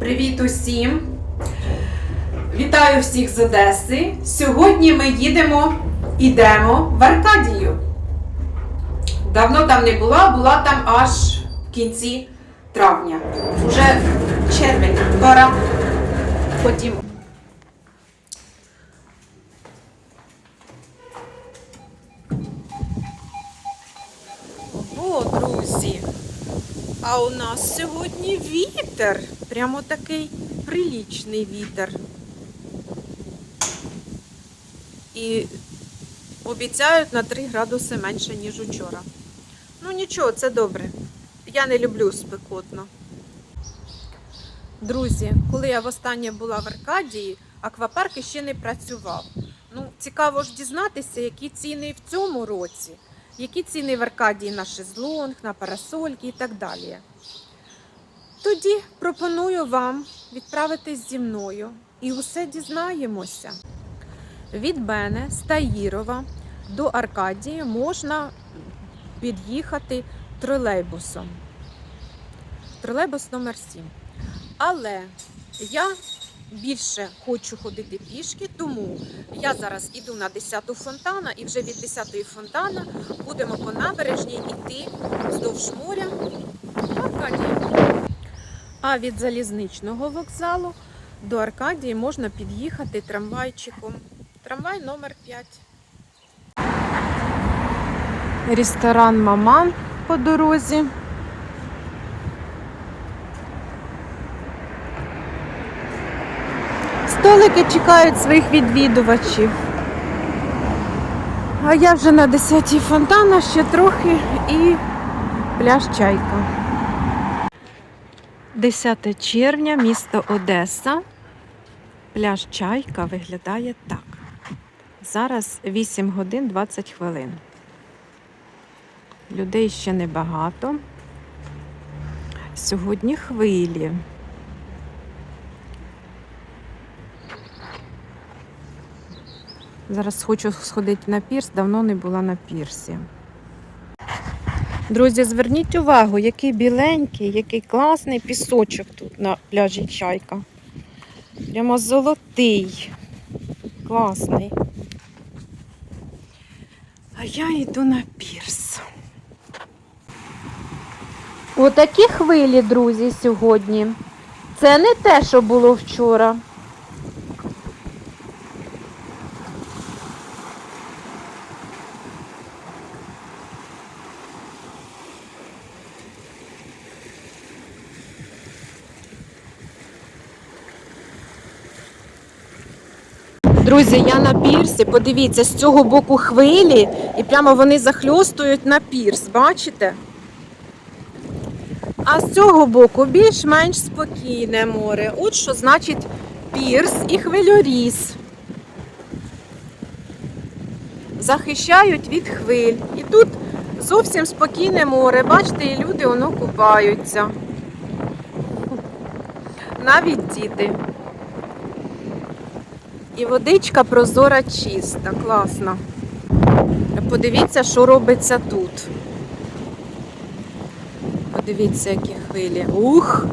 Привіт усім! Вітаю всіх з Одеси. Сьогодні ми їдемо, ідемо в Аркадію. Давно там не була, була там аж в кінці травня. Уже червень, пора. Ходімо. О, друзі! А у нас сьогодні вітер. Прямо такий прилічний вітер. І обіцяють на 3 градуси менше, ніж учора. Ну нічого, це добре. Я не люблю спекотно. Друзі, коли я востаннє була в Аркадії, аквапарк ще не працював. Ну, цікаво ж дізнатися, які ціни в цьому році, які ціни в Аркадії на шезлонг, на парасольки і так далі. Тоді пропоную вам відправитись зі мною і усе дізнаємося. Від мене з Таїрова до Аркадії можна під'їхати тролейбусом. Тролейбус номер 7. Але я більше хочу ходити пішки, тому я зараз іду на 10-ту фонтана і вже від 10-ї фонтана будемо по набережній йти вздовж моря в Аркадію. А від залізничного вокзалу до Аркадії можна під'їхати трамвайчиком. Трамвай номер 5. Ресторан Маман по дорозі. Столики чекають своїх відвідувачів. А я вже на 10-й фонтана ще трохи і пляж Чайка. 10 червня, місто Одеса. Пляж Чайка виглядає так. Зараз 8 годин 20 хвилин. Людей ще небагато. Сьогодні хвилі. Зараз хочу сходити на пірс, давно не була на пірсі. Друзі, зверніть увагу, який біленький, який класний пісочок тут на пляжі Чайка. Прямо золотий. Класний. А я йду на пірс. Отакі хвилі, друзі, сьогодні. Це не те, що було вчора. Друзі, я на пірсі. Подивіться, з цього боку хвилі, і прямо вони захльостують на пірс, бачите? А з цього боку більш-менш спокійне море. От що значить пірс і хвильоріз. Захищають від хвиль. І тут зовсім спокійне море. Бачите, і люди воно купаються. Навіть діти. І водичка прозора чиста, класна. Подивіться, що робиться тут. Подивіться, які хвилі. Ух!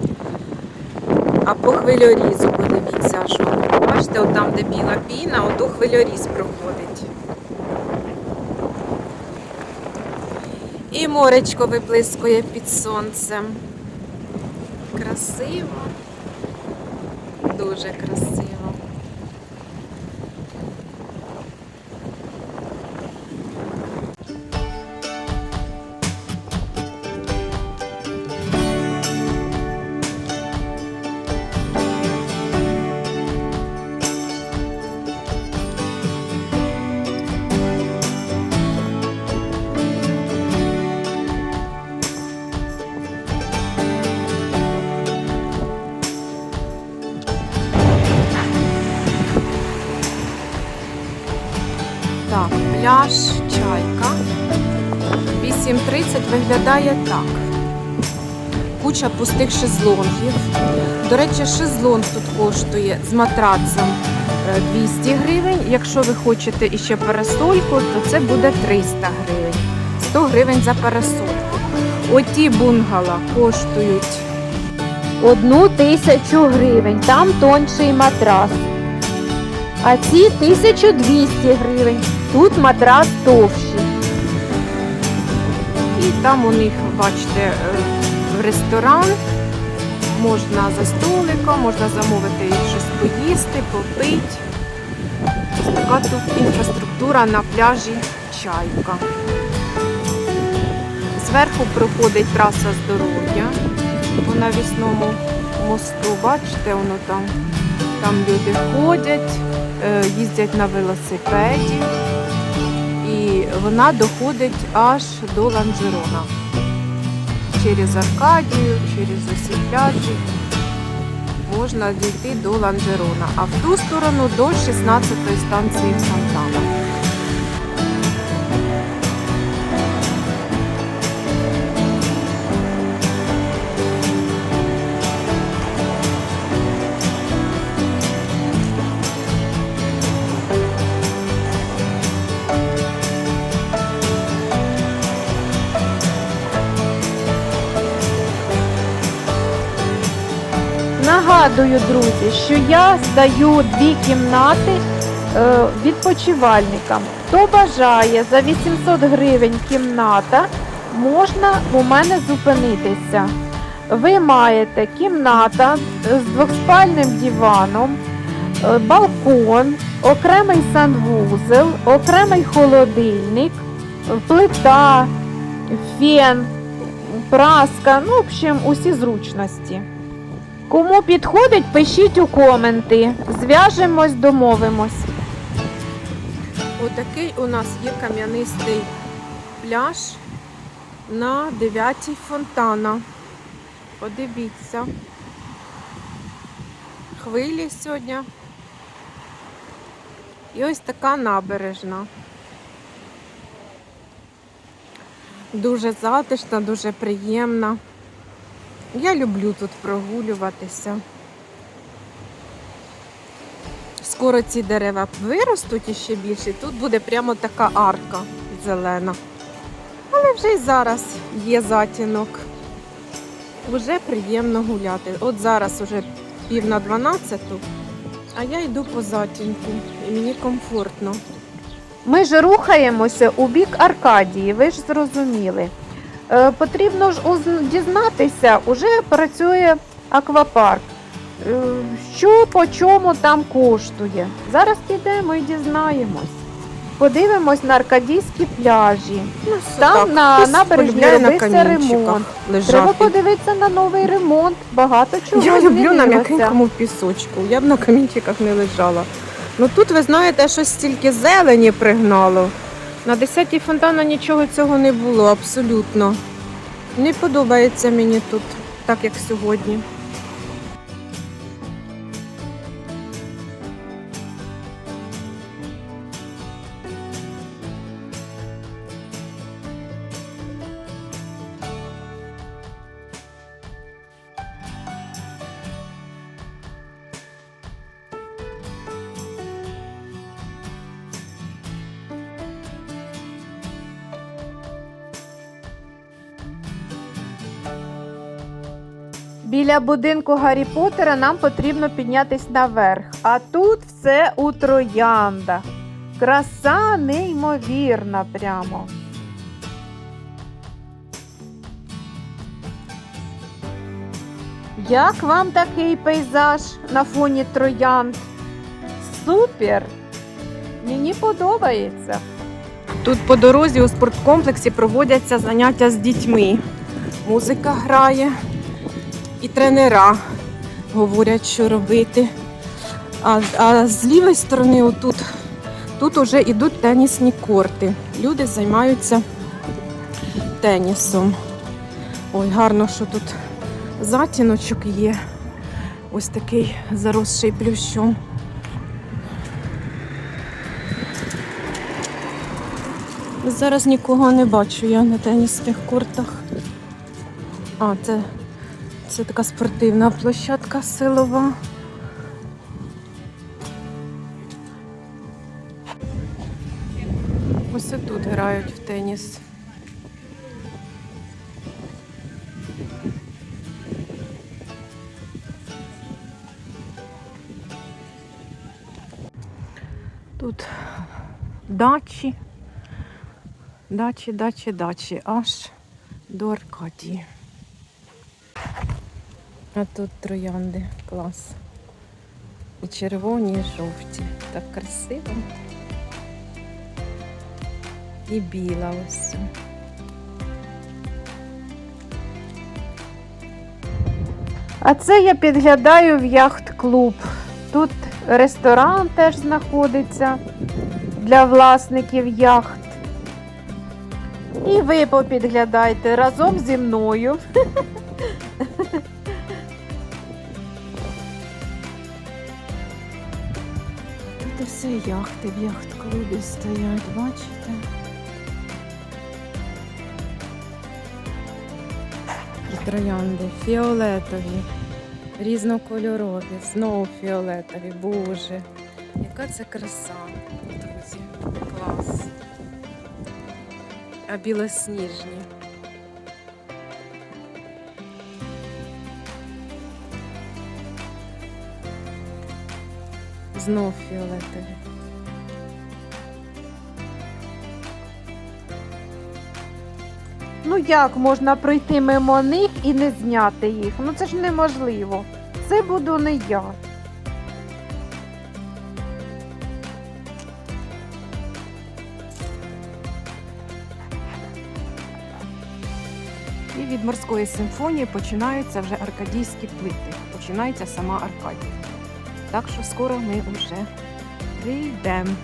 А по хвильорізу подивіться, що. Бачите, от там, де біла піна, ото хвильоріз проходить. І моречко виплискує під сонцем. Красиво. Дуже красиво. Так, пляж Чайка. 8.30 виглядає так. Куча пустих шезлонгів. До речі, шезлонг тут коштує з матрацем е, 200 гривень. Якщо ви хочете іще парасольку, то це буде 300 гривень. 100 гривень за парасольку. Оті бунгала коштують одну тисячу гривень. Там тонший матрас. А ці 1200 гривень. Тут матрас товщий. І там у них, бачите, е, ресторан. Можна за столиком, можна замовити щось поїсти, попити. Ось така тут інфраструктура на пляжі Чайка. Зверху проходить траса здоров'я по навісному мосту. Бачите, воно там, там люди ходять, е, їздять на велосипеді. І вона доходить аж до Ланжерона. Через Аркадію, через усі пляжі можна дійти до Ланжерона, а в ту сторону до 16-ї станції Фонтана. Нагадую, друзі, що я здаю дві кімнати е, відпочивальникам. Хто бажає за 800 гривень кімната, можна у мене зупинитися. Ви маєте кімната з двохспальним диваном, е, балкон, окремий санвузел, окремий холодильник, плита, фен, праска, ну, в общем, усі зручності. Кому підходить, пишіть у коменти. Зв'яжемось, домовимось. Отакий у нас є кам'янистий пляж на 9-й фонтана. Подивіться. Хвилі сьогодні. І ось така набережна. Дуже затишна, дуже приємна. Я люблю тут прогулюватися. Скоро ці дерева виростуть іще більше. Тут буде прямо така арка зелена. Але вже й зараз є затінок. Вже приємно гуляти. От зараз уже пів на 12, а я йду по затінку і мені комфортно. Ми ж рухаємося у бік Аркадії, ви ж зрозуміли. Е, потрібно ж дізнатися, уже працює аквапарк. Е, що по чому там коштує? Зараз підемо і дізнаємось. Подивимось на аркадійські пляжі. Ну, Там на набережні на ремонт. лежати. Треба подивитися на новий ремонт. Багато чого Я люблю на м'якенькому пісочку. Я б на камінчиках не лежала. Ну тут, ви знаєте, щось стільки зелені пригнало. На 10-й фонтана нічого цього не було, абсолютно. Не подобається мені тут, так як сьогодні. Біля будинку Гаррі Поттера нам потрібно піднятись наверх. А тут все у трояндах. Краса неймовірна прямо. Як вам такий пейзаж на фоні троянд? Супер! Мені подобається. Тут по дорозі у спорткомплексі проводяться заняття з дітьми. Музика грає і тренера говорять, що робити. А, а з лівої сторони, отут, тут вже йдуть тенісні корти. Люди займаються тенісом. Ой, гарно, що тут затіночок є. Ось такий заросший плющом. Зараз нікого не бачу я на тенісних кортах. А, це, це така спортивна площадка силова. Ось і тут грають в теніс. Тут дачі, дачі, дачі, дачі, аж до Аркадії. А тут троянди, клас. І червоні, і жовті. Так красиво. І біла ось. А це я підглядаю в яхт-клуб. Тут ресторан теж знаходиться для власників яхт. І ви попідглядайте разом зі мною. Все яхти в яхт-клубі стоять, бачите? Троянди фіолетові, різнокольорові, знову фіолетові. Боже, яка це краса, друзі. Клас. А білосніжні. Знов фіолетові. Ну як можна пройти мимо них і не зняти їх? Ну це ж неможливо. Це буду не я. І від морської симфонії починаються вже аркадійські плити. Починається сама Аркадія. Так що скоро ми вже прийдемо.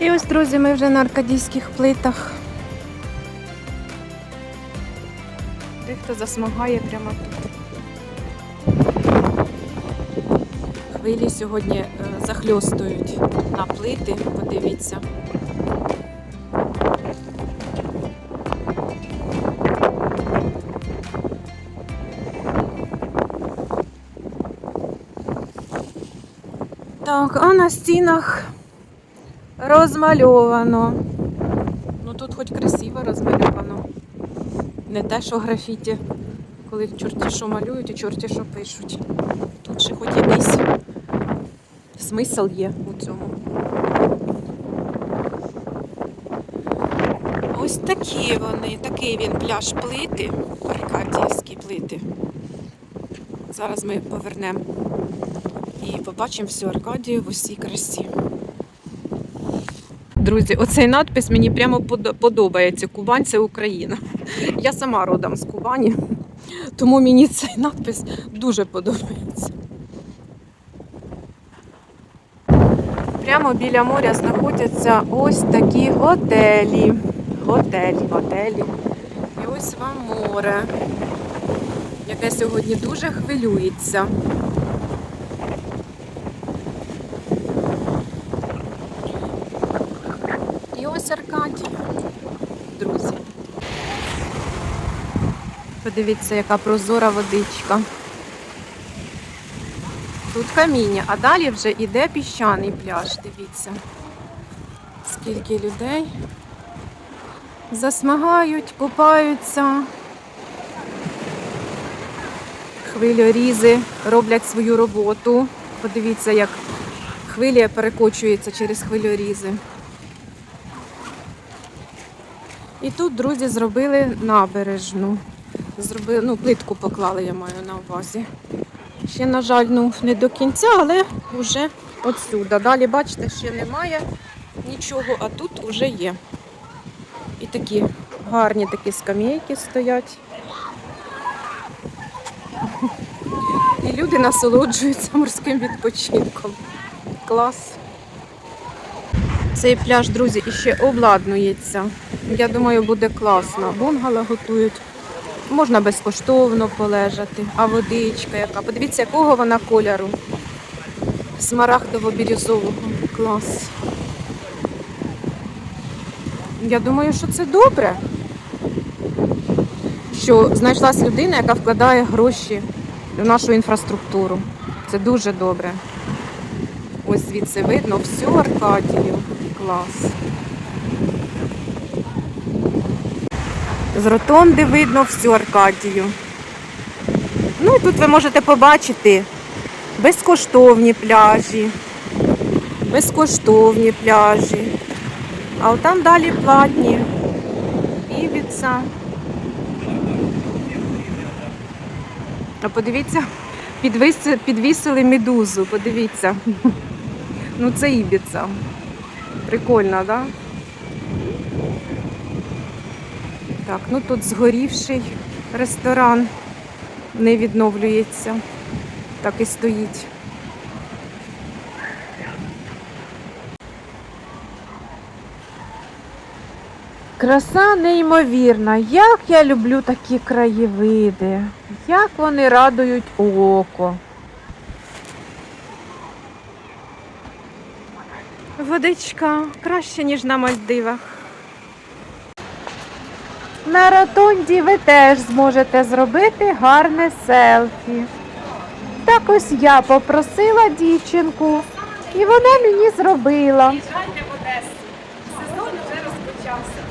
І ось, друзі, ми вже на аркадійських плитах. Дехто засмагає прямо тут. Хвилі сьогодні е, захльостують на плити, подивіться. А на стінах розмальовано. Ну тут хоч красиво розмальовано. Не те, що графіті, коли чорті що малюють і чорті що пишуть. Тут ще хоч якийсь смисл є у цьому. Ось такі вони, такий він пляж плити, аркадіївські плити. Зараз ми повернемо і побачимо всю Аркадію в усій красі. Друзі, оцей надпис мені прямо подобається. Кубань це Україна. Я сама родом з Кубані, тому мені цей надпис дуже подобається. Прямо біля моря знаходяться ось такі готелі. Готелі, готелі. І ось вам море, яке сьогодні дуже хвилюється. І ось друзі. Подивіться, яка прозора водичка. Тут каміння, а далі вже йде піщаний пляж. Дивіться, скільки людей засмагають, купаються. Хвильорізи роблять свою роботу. Подивіться, як хвиля перекочується через хвильорізи. І тут друзі зробили набережну. Зробили, ну, плитку поклали, я маю на увазі. Ще, на жаль, ну, не до кінця, але вже отсюда. Далі, бачите, ще немає нічого, а тут вже є. І такі гарні такі скам'яйки стоять. І люди насолоджуються морським відпочинком. Клас. Цей пляж, друзі, іще обладнується. Я думаю, буде класно. Бунгало готують. Можна безкоштовно полежати. А водичка яка. Подивіться, якого вона кольору. Смарагдово-бірюзового. Клас. Я думаю, що це добре. Що знайшлась людина, яка вкладає гроші в нашу інфраструктуру. Це дуже добре. Ось звідси видно всю Аркадію. Клас. З ротонди видно всю Аркадію. Ну і тут ви можете побачити безкоштовні пляжі. безкоштовні пляжі. А от там далі платні. Ібіца. А подивіться, підвісили, медузу, подивіться. Ну це Ібіца. Прикольно, так? Да? Так, ну тут згорівший ресторан не відновлюється. Так і стоїть. Краса неймовірна. Як я люблю такі краєвиди. Як вони радують око. Водичка краще, ніж на Мальдивах. На ротонді ви теж зможете зробити гарне селфі. Так ось я попросила дівчинку, і вона мені зробила. Їжджайте в Одесу. Сезон вже розпочався.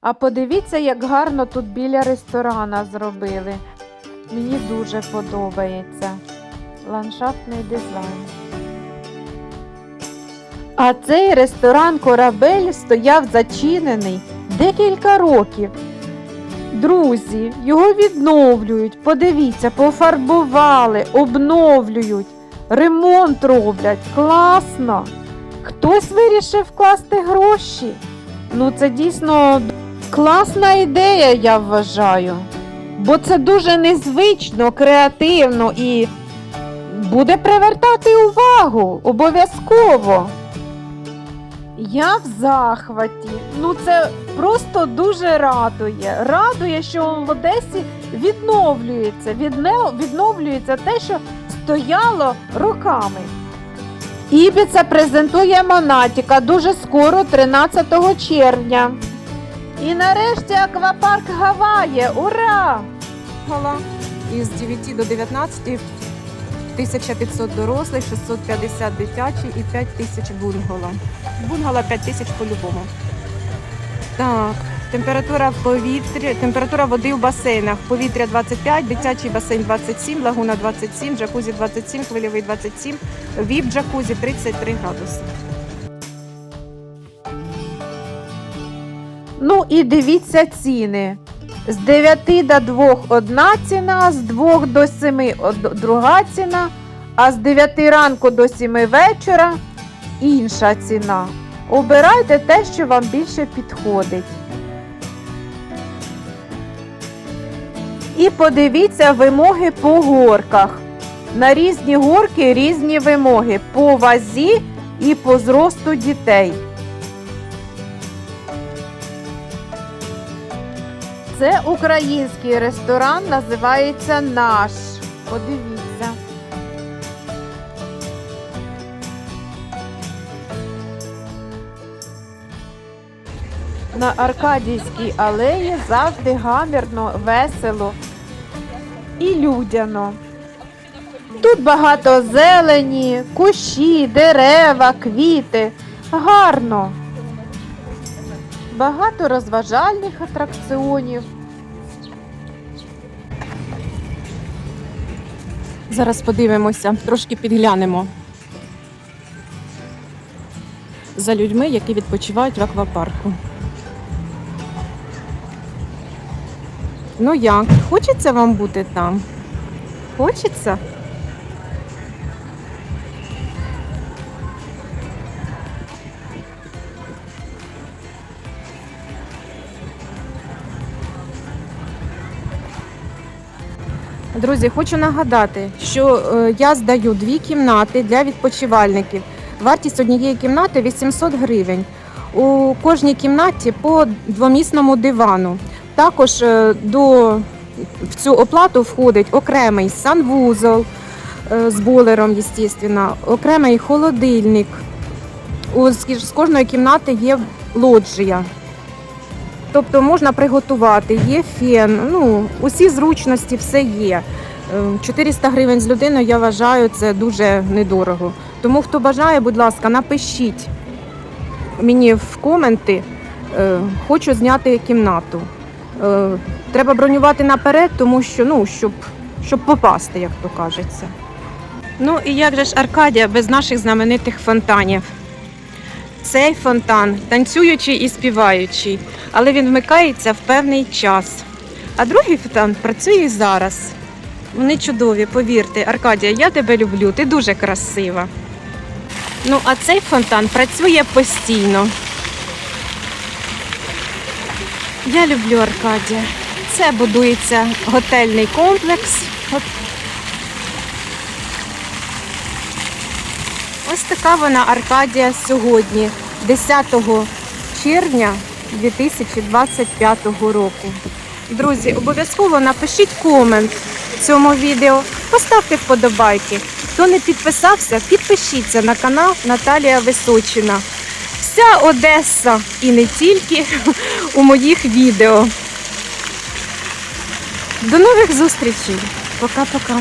А подивіться, як гарно тут біля ресторана зробили. Мені дуже подобається ландшафтний дизайн. А цей ресторан Корабель стояв зачинений декілька років. Друзі, його відновлюють. Подивіться, пофарбували, обновлюють, ремонт роблять. Класно! Хтось вирішив вкласти гроші. Ну, це дійсно класна ідея, я вважаю. Бо це дуже незвично, креативно і буде привертати увагу обов'язково. Я в захваті. Ну це просто дуже радує. Радує, що в Одесі відновлюється, відновлюється те, що стояло роками. Ібіца презентує Монатіка дуже скоро, 13 червня. І нарешті аквапарк Гаває. Ура! Із 9 до 19 1500 дорослих, 650 дитячі і 5000 бунгало. Бунгало 5000 по-любому. Так, температура в повітрі, температура води в басейнах. Повітря 25, дитячий басейн 27, лагуна 27, джакузі 27, хвильовий 27, віп джакузі 33 градуси. Ну і дивіться ціни. З 9 до 2 одна ціна, з 2 до 7 друга ціна, а з 9 ранку до 7 вечора інша ціна. Обирайте те, що вам більше підходить. І подивіться вимоги по горках. На різні горки різні вимоги по вазі і по зросту дітей. Це український ресторан, називається Наш. Подивіться. На Аркадійській алеї завжди гамірно, весело і людяно. Тут багато зелені, кущі, дерева, квіти. Гарно. Багато розважальних атракціонів. Зараз подивимося, трошки підглянемо за людьми, які відпочивають в аквапарку. Ну як, хочеться вам бути там? Хочеться? Друзі, хочу нагадати, що е, я здаю дві кімнати для відпочивальників. Вартість однієї кімнати 800 гривень. У кожній кімнаті по двомісному дивану. Також е, до в цю оплату входить окремий санвузол е, з бойлером, звісно, окремий холодильник. З кожної кімнати є лоджія. Тобто можна приготувати, є фен, ну, усі зручності, все є. Е, 400 гривень з людиною, я вважаю, це дуже недорого. Тому хто бажає, будь ласка, напишіть мені в коменти, е, хочу зняти кімнату. Е, Треба бронювати наперед, тому що, ну, щоб, щоб попасти, як то кажеться. Ну і як же ж Аркадія без наших знаменитих фонтанів? Цей фонтан танцюючий і співаючий, але він вмикається в певний час. А другий фонтан працює і зараз. Вони чудові, повірте, Аркадія, я тебе люблю, ти дуже красива. Ну, а цей фонтан працює постійно. Я люблю Аркадія. Це будується готельний комплекс. Ось така вона Аркадія сьогодні, 10 червня 2025 року. Друзі, обов'язково напишіть комент цьому відео, поставте вподобайки. Хто не підписався, підпишіться на канал Наталія Височина. Вся Одеса і не тільки у моїх відео. До нових зустрічей. Пока-пока.